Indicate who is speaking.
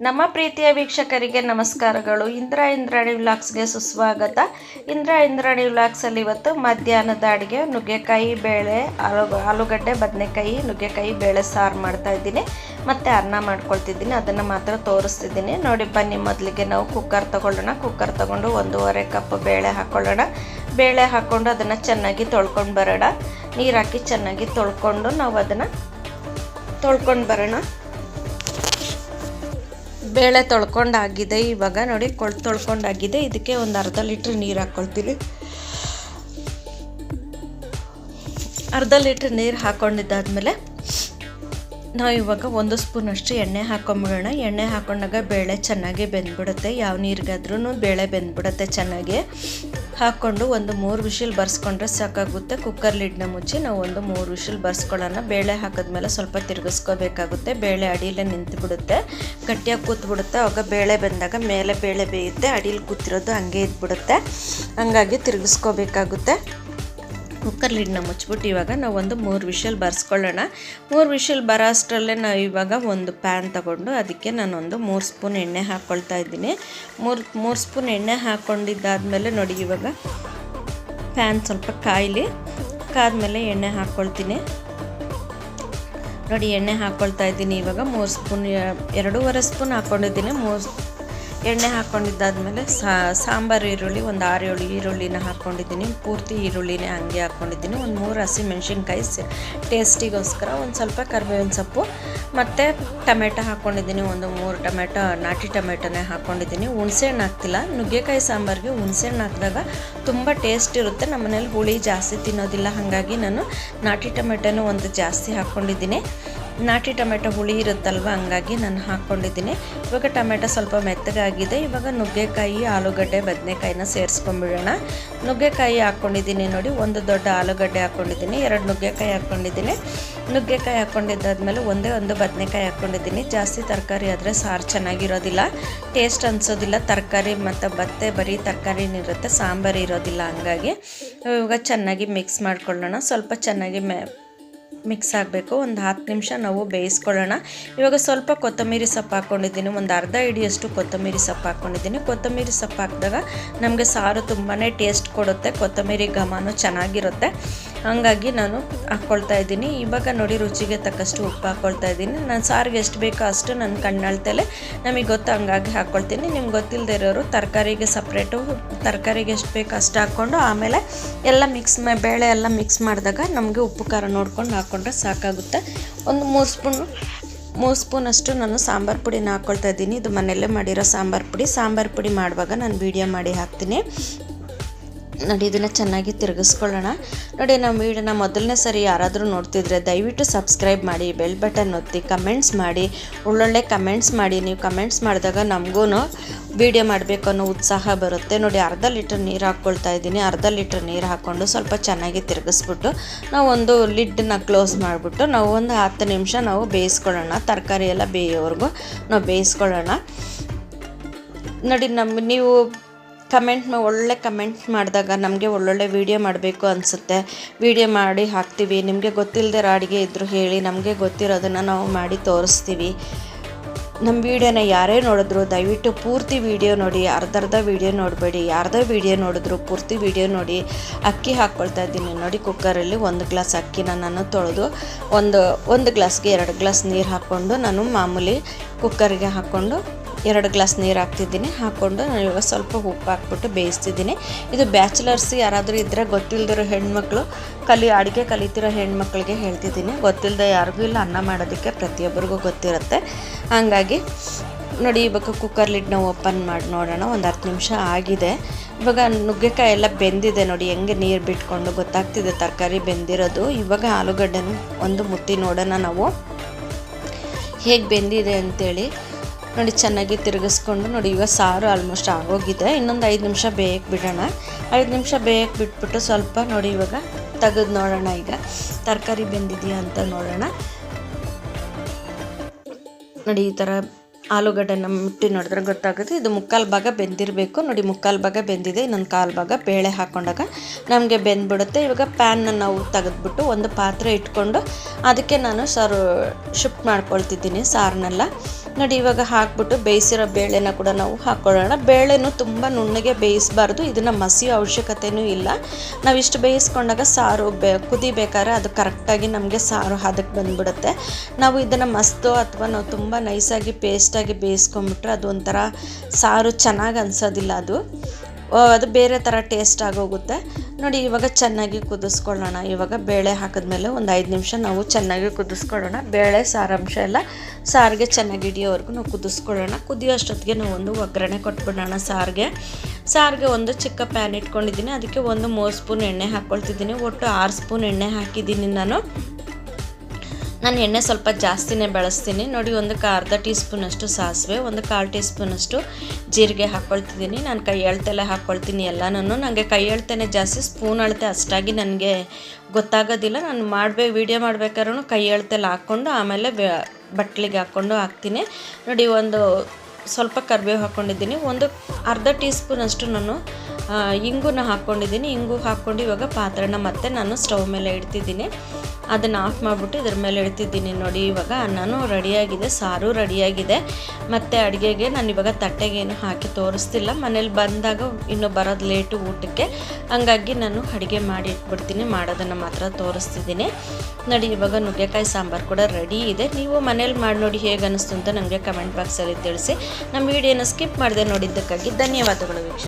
Speaker 1: ನಮ್ಮ ಪ್ರೀತಿಯ ವೀಕ್ಷಕರಿಗೆ ನಮಸ್ಕಾರಗಳು. ಇಂದ್ರ ಇಂದ್ರಾಣಿ ವ್ಲಾಗ್ಸ್ಗೆ ಸುಸ್ವಾಗತ. ಇಂದ್ರ ಇಂದ್ರಾಣಿ ವ್ಲಾಗ್ಸಲ್ಲಿ ಇವತ್ತು ಮಧ್ಯಾಹ್ನದ ಅಡುಗೆ ನುಗ್ಗೆಕಾಯಿ ಬೇಳೆ, ಆಲೂ, ಆಲೂಗಡ್ಡೆ, ಬದನೆಕಾಯಿ, ನುಗ್ಗೆಕಾಯಿ, ಬೇಳೆ, ಸಾರು ಮಾಡ್ತಾ ಇದ್ದೀನಿ. ಮತ್ತು ಅನ್ನ ಮಾಡ್ಕೊಳ್ತಿದ್ದೀನಿ. ಅದನ್ನು ಮಾತ್ರ ತೋರಿಸ್ತಿದ್ದೀನಿ. ನೋಡಿ, ಬನ್ನಿ ಮೊದಲಿಗೆ ನಾವು ಕುಕ್ಕರ್ ತೊಗೊಳ್ಳೋಣ. ಕುಕ್ಕರ್ ತೊಗೊಂಡು ಒಂದೂವರೆ ಕಪ್ ಬೇಳೆ ಹಾಕ್ಕೊಳ್ಳೋಣ ಬೇಳೆ ಹಾಕ್ಕೊಂಡು ಅದನ್ನು ಚೆನ್ನಾಗಿ ತೊಳ್ಕೊಂಡು ಬರೋಣ. ನೀರು ಹಾಕಿ ಚೆನ್ನಾಗಿ ತೊಳ್ಕೊಂಡು ನಾವು ಅದನ್ನು ತೊಳ್ಕೊಂಡು ಬರೋಣ. ಬೇಳೆ ತೊಳ್ಕೊಂಡಾಗಿದೆ, ಇವಾಗ ನೋಡಿ ಕೊಳ್, ತೊಳ್ಕೊಂಡಾಗಿದೆ. ಇದಕ್ಕೆ ಒಂದು ಅರ್ಧ ಲೀಟ್ರ್ ನೀರು ಹಾಕ್ಕೊಳ್ತೀನಿ ಅರ್ಧ ಲೀಟ್ರ್ ನೀರು ಹಾಕ್ಕೊಂಡಿದ್ದಾದ್ಮೇಲೆ ನಾವು ಇವಾಗ ಒಂದು ಸ್ಪೂನಷ್ಟು ಎಣ್ಣೆ ಹಾಕೊಂಬಿಡೋಣ. ಎಣ್ಣೆ ಹಾಕೊಂಡಾಗ ಬೇಳೆ ಚೆನ್ನಾಗಿ ಬೆಂದ್ಬಿಡುತ್ತೆ. ಯಾವ ನೀರಿಗಾದ್ರೂ ಬೇಳೆ ಬೆಂದ್ಬಿಡುತ್ತೆ ಚೆನ್ನಾಗಿ. ಹಾಕ್ಕೊಂಡು ಒಂದು ಮೂರು ವಿಷಿಲ್ ಬರ್ಸ್ಕೊಂಡ್ರೆ ಸಾಕಾಗುತ್ತೆ. ಕುಕ್ಕರ್ ಲಿಡ್ನ ಮುಚ್ಚಿ ನಾವು ಒಂದು ಮೂರು ವಿಷಿಲ್ ಬರ್ಸ್ಕೊಳ್ಳೋಣ. ಬೇಳೆ ಹಾಕಿದ್ಮೇಲೆ ಸ್ವಲ್ಪ ತಿರುಗಿಸ್ಕೋಬೇಕಾಗುತ್ತೆ. ಬೇಳೆ ಅಡಿಯಲ್ಲೇ ನಿಂತು ಬಿಡುತ್ತೆ ಗಟ್ಟಿಯಾಗಿ ಕೂತ್ಬಿಡುತ್ತೆ. ಆವಾಗ ಬೇಳೆ ಬಂದಾಗ ಮೇಲೆ ಬೇಳೆ ಬೇಯುತ್ತೆ. ಅಡಿಯಲ್ಲಿ ಕೂತಿರೋದು ಹಂಗೆ ಇದ್ಬಿಡುತ್ತೆ. ಹಂಗಾಗಿ ತಿರುಗಿಸ್ಕೋಬೇಕಾಗುತ್ತೆ. ಕುಕ್ಕರ್ ಲಿಡ್ನ ಮುಚ್ಚಿಬಿಟ್ಟು ಇವಾಗ ನಾವು ಒಂದು ಮೂರು ವಿಷಲ್ ಬರ್ಸ್ಕೊಳ್ಳೋಣ. ಮೂರು ವಿಷಲ್ ಬರೋ ಅಷ್ಟರಲ್ಲೇ ನಾವು ಇವಾಗ ಒಂದು ಪ್ಯಾನ್ ತಗೊಂಡು ಅದಕ್ಕೆ ನಾನೊಂದು ಮೂರು ಸ್ಪೂನ್ ಎಣ್ಣೆ ಹಾಕ್ಕೊಳ್ತಾ ಇದ್ದೀನಿ. ಮೂರು ಮೂರು ಸ್ಪೂನ್ ಎಣ್ಣೆ ಹಾಕ್ಕೊಂಡಿದ್ದಾದಮೇಲೆ ನೋಡಿ ಇವಾಗ ಪ್ಯಾನ್ ಸ್ವಲ್ಪ ಕಾಯಿಲಿ, ಕಾದ್ಮೇಲೆ ಎಣ್ಣೆ ಹಾಕ್ಕೊಳ್ತೀನಿ. ನೋಡಿ ಎಣ್ಣೆ ಹಾಕ್ಕೊಳ್ತಾ ಇದ್ದೀನಿ ಇವಾಗ. ಮೂರು ಸ್ಪೂನ್, ಎರಡೂವರೆ ಸ್ಪೂನ್ ಹಾಕ್ಕೊಂಡಿದ್ದೀನಿ. ಮೂರು ಎಣ್ಣೆ ಹಾಕ್ಕೊಂಡಿದ್ದಾದಮೇಲೆ ಸಾಂಬಾರು, ಈರುಳ್ಳಿ, ಒಂದು ಆರು ಏಳು ಈರುಳ್ಳಿನ ಹಾಕ್ಕೊಂಡಿದ್ದೀನಿ ಪೂರ್ತಿ ಈರುಳ್ಳಿನೇ ಹಂಗೆ ಹಾಕ್ಕೊಂಡಿದ್ದೀನಿ ಒಂದು ಮೂರು ಹಸಿ ಮೆಣಸಿನ್ಕಾಯಿ ಟೇಸ್ಟಿಗೋಸ್ಕರ ಒಂದು ಸ್ವಲ್ಪ ಕರಿಬೇವಿನ ಸೊಪ್ಪು, ಮತ್ತು ಟೊಮೆಟೊ ಹಾಕ್ಕೊಂಡಿದ್ದೀನಿ ಒಂದು ಮೂರು ಟೊಮೆಟೊ, ನಾಟಿ ಟೊಮೆಟೊನೇ ಹಾಕ್ಕೊಂಡಿದ್ದೀನಿ ಹುಣಸೆಹಣ್ಣು ಹಾಕ್ತಿಲ್ಲ. ನುಗ್ಗೆಕಾಯಿ ಸಾಂಬಾರಿಗೆ ಹುಣಸೆಹಣ್ಣು ಹಾಕಿದಾಗ ತುಂಬ ಟೇಸ್ಟ್ ಇರುತ್ತೆ. ನಮ್ಮ ಮನೇಲಿ ಹುಳಿ ಜಾಸ್ತಿ ತಿನ್ನೋದಿಲ್ಲ. ಹಾಗಾಗಿ ನಾನು ನಾಟಿ ಟೊಮೆಟೊನೂ ಒಂದು ಜಾಸ್ತಿ ಹಾಕ್ಕೊಂಡಿದ್ದೀನಿ ನಾಟಿ ಟೊಮೆಟೊ ಹುಳಿ ಇರುತ್ತಲ್ವ, ಹಂಗಾಗಿ ನಾನು ಹಾಕ್ಕೊಂಡಿದ್ದೀನಿ. ಇವಾಗ ಟೊಮೆಟೊ ಸ್ವಲ್ಪ ಮೆತ್ತಗಾಗಿದೆ. ಇವಾಗ ನುಗ್ಗೆಕಾಯಿ, ಆಲೂಗಡ್ಡೆ, ಬದನೆಕಾಯಿನ ಸೇರಿಸ್ಕೊಂಬಿಡೋಣ. ನುಗ್ಗೆಕಾಯಿ ಹಾಕ್ಕೊಂಡಿದ್ದೀನಿ ನೋಡಿ, ಒಂದು ದೊಡ್ಡ ಆಲೂಗಡ್ಡೆ ಹಾಕ್ಕೊಂಡಿದ್ದೀನಿ, ಎರಡು ನುಗ್ಗೆಕಾಯಿ ಹಾಕ್ಕೊಂಡಿದ್ದೀನಿ. ನುಗ್ಗೆಕಾಯಿ ಹಾಕ್ಕೊಂಡಿದ್ದಾದ್ಮೇಲೆ ಒಂದೇ ಒಂದು ಬದನೆಕಾಯಿ ಹಾಕ್ಕೊಂಡಿದ್ದೀನಿ. ಜಾಸ್ತಿ ತರಕಾರಿ ಆದರೆ ಸಾರು ಚೆನ್ನಾಗಿರೋದಿಲ್ಲ. ಟೇಸ್ಟ್ ಅನಿಸೋದಿಲ್ಲ. ತರಕಾರಿ ಮತ್ತು ಭತ್ತೆ ಬರೀ ತರಕಾರಿನಿರುತ್ತೆ ಸಾಂಬಾರು ಇರೋದಿಲ್ಲ, ಹಂಗಾಗಿ. ಇವಾಗ ಚೆನ್ನಾಗಿ ಮಿಕ್ಸ್ ಮಾಡ್ಕೊಳ್ಳೋಣ. ಸ್ವಲ್ಪ ಚೆನ್ನಾಗಿ ಮೆ ಮಿಕ್ಸ್ ಆಗಬೇಕು. ಒಂದು ಹತ್ತು ನಿಮಿಷ ನಾವು ಬೇಯಿಸ್ಕೊಳ್ಳೋಣ. ಇವಾಗ ಸ್ವಲ್ಪ ಕೊತ್ತಂಬರಿ ಸೊಪ್ಪು ಹಾಕ್ಕೊಂಡಿದ್ದೀನಿ ಒಂದು ಅರ್ಧ ಹಿಡಿಯಷ್ಟು ಕೊತ್ತಂಬರಿ ಸೊಪ್ಪು ಹಾಕ್ಕೊಂಡಿದ್ದೀನಿ ಕೊತ್ತಂಬರಿ ಸೊಪ್ಪು ಹಾಕಿದಾಗ ನಮಗೆ ಸಾರು ತುಂಬಾ ಟೇಸ್ಟ್ ಕೊಡುತ್ತೆ. ಕೊತ್ತಂಬರಿ ಘಮನೂ ಚೆನ್ನಾಗಿರುತ್ತೆ. ಹಾಗಾಗಿ ನಾನು ಹಾಕ್ಕೊಳ್ತಾ ಇದ್ದೀನಿ. ಇವಾಗ ನೋಡಿ ರುಚಿಗೆ ತಕ್ಕಷ್ಟು ಉಪ್ಪು ಹಾಕ್ಕೊಳ್ತಾ ಇದ್ದೀನಿ. ನಾನು ಸಾರಿಗೆ ಎಷ್ಟು ಬೇಕೋ ಅಷ್ಟು ನನ್ನ ಕಣ್ಣಳ್ತಲೆ ನಮಗೆ ಗೊತ್ತು ಹಂಗಾಗಿ ಹಾಕ್ಕೊಳ್ತೀನಿ. ನಿಮ್ಗೆ ಗೊತ್ತಿಲ್ಲದೆ ಇರೋರು ತರಕಾರಿಗೆ ಸಪ್ರೇಟು ತರಕಾರಿಗೆ ಎಷ್ಟು ಬೇಕೋ ಅಷ್ಟು ಹಾಕ್ಕೊಂಡು ಆಮೇಲೆ ಎಲ್ಲ ಮಿಕ್ಸ್ ಬೇಳೆ ಎಲ್ಲ ಮಿಕ್ಸ್ ಮಾಡಿದಾಗ ನಮಗೆ ಉಪ್ಪು, ಖಾರ ನೋಡ್ಕೊಂಡು ಹಾಕ್ಕೊಂಡ್ರೆ ಸಾಕಾಗುತ್ತೆ. ಒಂದು ಮೂರು ಸ್ಪೂನು, ಮೂರು ಸ್ಪೂನಷ್ಟು ನಾನು ಸಾಂಬಾರು ಪುಡಿನ ಹಾಕ್ಕೊಳ್ತಾ ಇದ್ದೀನಿ. ಇದು ಮನೆಯಲ್ಲೇ ಮಾಡಿರೋ ಸಾಂಬಾರು ಪುಡಿ. ಸಾಂಬಾರು ಪುಡಿ ಮಾಡುವಾಗ ನಾನು ವೀಡಿಯೋ ಮಾಡಿ ಹಾಕ್ತೀನಿ. ನೋಡಿ ಇದನ್ನು ಚೆನ್ನಾಗಿ ತಿರುಗಿಸ್ಕೊಳ್ಳೋಣ. ನೋಡಿ, ನಮ್ಮ ವೀಡಿಯೋನ ಮೊದಲನೇ ಸರಿ ಯಾರಾದರೂ ನೋಡ್ತಿದ್ರೆ ದಯವಿಟ್ಟು ಸಬ್ಸ್ಕ್ರೈಬ್ ಮಾಡಿ, ಬೆಲ್ ಬಟನ್ ಒತ್ತಿ, ಕಮೆಂಟ್ಸ್ ಮಾಡಿ. ಒಳ್ಳೊಳ್ಳೆ ಕಮೆಂಟ್ಸ್ ಮಾಡಿ. ನೀವು ಕಮೆಂಟ್ಸ್ ಮಾಡಿದಾಗ ನಮಗೂ ವೀಡಿಯೋ ಮಾಡಬೇಕು ಅನ್ನೋ ಉತ್ಸಾಹ ಬರುತ್ತೆ. ನೋಡಿ, ಅರ್ಧ ಲೀಟ್ರ್ ನೀರು ಹಾಕ್ಕೊಳ್ತಾ ಇದ್ದೀನಿ. ಅರ್ಧ ಲೀಟ್ರ್ ನೀರು ಹಾಕ್ಕೊಂಡು ಸ್ವಲ್ಪ ಚೆನ್ನಾಗಿ ತಿರುಗಿಸ್ಬಿಟ್ಟು ನಾವು ಒಂದು ಲಿಡ್ಡನ್ನ ಕ್ಲೋಸ್ ಮಾಡಿಬಿಟ್ಟು ನಾವು ಒಂದು ಹತ್ತು ನಿಮಿಷ ನಾವು ಬೇಯಿಸ್ಕೊಳ್ಳೋಣ. ತರಕಾರಿ ಎಲ್ಲ ಬೇಯೋವರೆಗೂ ನಾವು ಬೇಯಿಸ್ಕೊಳ್ಳೋಣ. ನೋಡಿ, ನಮ್ಮ ನೀವು ಕಮೆಂಟ್ ಒಳ್ಳೆ ಕಮೆಂಟ್ ಮಾಡಿದಾಗ ನಮಗೆ ಒಳ್ಳೊಳ್ಳೆ ವೀಡಿಯೋ ಮಾಡಬೇಕು ಅನಿಸುತ್ತೆ. ವೀಡಿಯೋ ಮಾಡಿ ಹಾಕ್ತೀವಿ. ನಿಮಗೆ ಗೊತ್ತಿಲ್ಲದೆ ಅಡುಗೆ ಇದ್ದರೂ ಹೇಳಿ ನಮಗೆ ಗೊತ್ತಿರೋದನ್ನು ನಾವು ಮಾಡಿ ತೋರಿಸ್ತೀವಿ. ನಮ್ಮ ವೀಡಿಯೋನ ಯಾರೇ ನೋಡಿದ್ರು ದಯವಿಟ್ಟು ಪೂರ್ತಿ ವೀಡಿಯೋ ನೋಡಿ ಅರ್ಧ ಅರ್ಧ ವೀಡಿಯೋ ನೋಡಬೇಡಿ. ಯಾರ್ದೋ ವೀಡಿಯೋ ನೋಡಿದ್ರು ಪೂರ್ತಿ ವೀಡಿಯೋ ನೋಡಿ, ಅಕ್ಕಿ ಹಾಕ್ಕೊಳ್ತಾ ಇದ್ದೀನಿ. ನೋಡಿ, ಕುಕ್ಕರಲ್ಲಿ ಒಂದು ಗ್ಲಾಸ್ ಅಕ್ಕಿನ ನಾನು ತೊಳೆದು, ಒಂದು ಒಂದು ಗ್ಲಾಸ್ಗೆ ಎರಡು ಗ್ಲಾಸ್ ನೀರು ಹಾಕ್ಕೊಂಡು ನಾನು ಮಾಮೂಲಿ ಕುಕ್ಕರ್ಗೆ ಹಾಕ್ಕೊಂಡು ಎರಡು ಗ್ಲಾಸ್ ನೀರು ಹಾಕ್ತಿದ್ದೀನಿ. ಹಾಕ್ಕೊಂಡು ನಾನು ಇವಾಗ ಸ್ವಲ್ಪ ಉಪ್ಪು ಹಾಕ್ಬಿಟ್ಟು ಬೇಯಿಸ್ತಿದ್ದೀನಿ. ಇದು ಬ್ಯಾಚುಲರ್ಸ್ ಯಾರಾದರೂ ಇದ್ದರೆ ಗೊತ್ತಿಲ್ಲದಿರೋ ಹೆಣ್ಮಕ್ಳು, ಕಲಿ, ಅಡುಗೆ ಕಲಿತಿರೋ ಹೆಣ್ಮಕ್ಳಿಗೆ ಹೇಳ್ತಿದ್ದೀನಿ. ಗೊತ್ತಿಲ್ಲದೆ ಯಾರಿಗೂ ಇಲ್ಲ, ಅನ್ನ ಮಾಡೋದಕ್ಕೆ ಪ್ರತಿಯೊಬ್ಬರಿಗೂ ಗೊತ್ತಿರುತ್ತೆ. ಹಾಗಾಗಿ ನೋಡಿ, ಇವಾಗ ಕುಕ್ಕರ್ ನಾವು ಓಪನ್ ಮಾಡಿ ನೋಡೋಣ. ಒಂದು ಹತ್ತು ನಿಮಿಷ ಆಗಿದೆ. ಇವಾಗ ನುಗ್ಗೆಕಾಯಿ ಎಲ್ಲ ಬೆಂದಿದೆ ನೋಡಿ, ಹೆಂಗೆ ನೀರು ಬಿಟ್ಕೊಂಡು ಗೊತ್ತಾಗ್ತಿದೆ ತರಕಾರಿ ಬೆಂದಿರೋದು. ಇವಾಗ ಆಲೂಗಡ್ಡೆನ ಒಂದು ಮುತ್ತಿ ನೋಡೋಣ ನಾವು. ಹೇಗೆ ಬೆಂದಿದೆ ಅಂತೇಳಿ. ನೋಡಿ, ಚೆನ್ನಾಗಿ ತಿರುಗಿಸ್ಕೊಂಡು ನೋಡಿ ಇವಾಗ ಸಾರು ಆಲ್ಮೋಸ್ಟ್ ಆಗೋಗಿದೆ. ಇನ್ನೊಂದು ಐದು ನಿಮಿಷ ಬೇಯಕ್ಕೆ ಬಿಡೋಣ. ಐದು ನಿಮಿಷ ಬೇಯಕ್ಕೆ ಬಿಟ್ಬಿಟ್ಟು ಸ್ವಲ್ಪ ನೋಡಿ, ಇವಾಗ ತೆಗೆದು ನೋಡೋಣ ಈಗ. ತರಕಾರಿ ಬೆಂದಿದೆಯಾ ಅಂತ ನೋಡೋಣ. ನೋಡಿ, ಈ ಥರ ಆಲೂಗಡ್ಡೆನ ಮುಟ್ಟಿ ನೋಡಿದ್ರೆ ಗೊತ್ತಾಗುತ್ತೆ. ಇದು ಮುಕ್ಕಾಲು ಭಾಗ ಬೆಂದಿರಬೇಕು. ನೋಡಿ, ಮುಕ್ಕಾಲು ಭಾಗ ಬೆಂದಿದೆ. ಇನ್ನೊಂದು ಕಾಲು ಭಾಗ ಬೇಳೆ ಹಾಕ್ಕೊಂಡಾಗ ನಮಗೆ ಬೆಂದ್ಬಿಡುತ್ತೆ. ಇವಾಗ ಪ್ಯಾನ್ನ ನಾವು ತೆಗೆದ್ಬಿಟ್ಟು ಒಂದು ಪಾತ್ರೆ ಇಟ್ಕೊಂಡು ಅದಕ್ಕೆ ನಾನು ಸಾರು ಶಿಫ್ಟ್ ಮಾಡ್ಕೊಳ್ತಿದ್ದೀನಿ ಸಾರನ್ನೆಲ್ಲ ನೋಡಿ, ಇವಾಗ ಹಾಕ್ಬಿಟ್ಟು ಬೇಯಿಸಿರೋ ಬೇಳೆನ ಕೂಡ ನಾವು ಹಾಕ್ಕೊಳ್ಳೋಣ. ಬೇಳೆನೂ ತುಂಬ ನುಣ್ಣಗೆ ಬೇಯಿಸಬಾರ್ದು, ಇದನ್ನು ಮಸಿಯೋ ಅವಶ್ಯಕತೆಯೂ ಇಲ್ಲ. ನಾವು ಇಷ್ಟು ಬೇಯಿಸ್ಕೊಂಡಾಗ ಸಾರು ಬೆ ಕುದಿಬೇಕಾದ್ರೆ ಅದು ಕರೆಕ್ಟಾಗಿ ನಮಗೆ ಸಾರು ಹದಕ್ಕೆ ಬಂದ್ಬಿಡುತ್ತೆ. ನಾವು ಇದನ್ನು ಮಸ್ತು ಅಥವಾ ನಾವು ತುಂಬ ನೈಸಾಗಿ ಪೇಸ್ಟಾಗಿ ಬೇಯಿಸ್ಕೊಂಬಿಟ್ರೆ ಅದು ಒಂಥರ ಸಾರು ಚೆನ್ನಾಗಿ ಅನ್ಸೋದಿಲ್ಲ ಅದು. ಅದು ಬೇರೆ ಥರ ಟೇಸ್ಟ್ ಆಗೋಗುತ್ತೆ. ನೋಡಿ, ಇವಾಗ ಚೆನ್ನಾಗಿ ಕುದಿಸ್ಕೊಳ್ಳೋಣ. ಇವಾಗ ಬೇಳೆ ಹಾಕಿದ್ಮೇಲೆ ಒಂದು ಐದು ನಿಮಿಷ ನಾವು ಚೆನ್ನಾಗಿ ಕುದಿಸ್ಕೊಳ್ಳೋಣ. ಬೇಳೆ ಸಾರಾಂಶ ಎಲ್ಲ ಸಾರಿಗೆ ಚೆನ್ನಾಗಿ ಹಿಡಿಯೋವರೆಗೂ ನಾವು ಕುದಿಸ್ಕೊಳ್ಳೋಣ. ಕುದಿಯೋ ಅಷ್ಟೊತ್ತಿಗೆ ನಾವು ಒಂದು ಒಗ್ಗರಣೆ ಕೊಟ್ಬಿಡೋಣ ಸಾರಿಗೆ. ಸಾರಿಗೆ ಒಂದು ಚಿಕ್ಕ ಪ್ಯಾನ್ ಇಟ್ಕೊಂಡಿದ್ದೀನಿ. ಅದಕ್ಕೆ ಒಂದು ಮೂರು ಸ್ಪೂನ್ ಎಣ್ಣೆ ಹಾಕ್ಕೊಳ್ತಿದ್ದೀನಿ ಒಟ್ಟು ಆರು ಸ್ಪೂನ್ ಎಣ್ಣೆ ಹಾಕಿದ್ದೀನಿ ನಾನು. ನಾನು ಎಣ್ಣೆ ಸ್ವಲ್ಪ ಜಾಸ್ತಿನೇ ಬಳಸ್ತೀನಿ. ನೋಡಿ, ಒಂದು ಅರ್ಧ ಟೀ ಸ್ಪೂನಷ್ಟು ಸಾಸಿವೆ, ಒಂದು ಕಾಲು ಟೀ ಸ್ಪೂನಷ್ಟು ಜೀರಿಗೆ ಹಾಕ್ಕೊಳ್ತಿದ್ದೀನಿ. ನಾನು ಕೈ ಎಳ್ತೆಲ್ಲ ಹಾಕ್ಕೊಳ್ತೀನಿ ಎಲ್ಲನೂ ನನಗೆ ಕೈ ಅಳತೆನೇ ಜಾಸ್ತಿ, ಸ್ಪೂನ್ ಅಳತೆ ಅಷ್ಟಾಗಿ ನನಗೆ ಗೊತ್ತಾಗೋದಿಲ್ಲ. ನಾನು ಮಾಡಬೇಕು ವೀಡಿಯೋ ಮಾಡ್ಬೇಕಾದ್ರೂ ಕೈ ಎಳ್ತೆಲ್ಲ ಹಾಕ್ಕೊಂಡು ಆಮೇಲೆ ಬಟ್ಲಿಗೆ ಹಾಕ್ಕೊಂಡು ಹಾಕ್ತೀನಿ. ನೋಡಿ, ಒಂದು ಸ್ವಲ್ಪ ಕರಿಬೇವು ಹಾಕ್ಕೊಂಡಿದ್ದೀನಿ. ಒಂದು ಅರ್ಧ ಟೀ ಸ್ಪೂನಷ್ಟು ನಾನು ಇಂಗುನ ಹಾಕ್ಕೊಂಡಿದ್ದೀನಿ ಇಂಗು ಹಾಕ್ಕೊಂಡು ಇವಾಗ ಪಾತ್ರೆನ ಮತ್ತೆ ನಾನು ಸ್ಟವ್ ಮೇಲೆ ಇಡ್ತಿದ್ದೀನಿ. ಅದನ್ನು ಆಫ್ ಮಾಡಿಬಿಟ್ಟು ಇದ್ರ ಮೇಲೆ ಇಡ್ತಿದ್ದೀನಿ. ನೋಡಿ, ಇವಾಗ ಅನ್ನನೂ ರೆಡಿಯಾಗಿದೆ, ಸಾರು ರೆಡಿಯಾಗಿದೆ. ಮತ್ತು ಅಡುಗೆಗೆ ನಾನು ಇವಾಗ ತಟ್ಟೆಗೇನು ಹಾಕಿ ತೋರಿಸ್ತಿಲ್ಲ. ಮನೇಲಿ ಬಂದಾಗ ಇನ್ನು ಬರೋದು ಲೇಟು ಊಟಕ್ಕೆ. ಹಂಗಾಗಿ ನಾನು ಅಡುಗೆ ಮಾಡಿ ಇಟ್ಬಿಡ್ತೀನಿ. ಮಾಡೋದನ್ನು ಮಾತ್ರ ತೋರಿಸ್ತಿದ್ದೀನಿ. ನೋಡಿ, ಇವಾಗ ನುಗ್ಗೆಕಾಯಿ ಸಾಂಬಾರು ಕೂಡ ರೆಡಿ ಇದೆ. ನೀವು ಮನೇಲಿ ಮಾಡಿ ನೋಡಿ ಹೇಗೆ ಅನ್ನಿಸ್ತು ಅಂತ ನನಗೆ ಕಮೆಂಟ್ ಬಾಕ್ಸಲ್ಲಿ ತಿಳಿಸಿ. ನಮ್ಮ ವಿಡಿಯೋನ ಸ್ಕಿಪ್ ಮಾಡಿದೆ ನೋಡಿದ್ದಕ್ಕಾಗಿ ಧನ್ಯವಾದಗಳು ವೀಕ್ಷ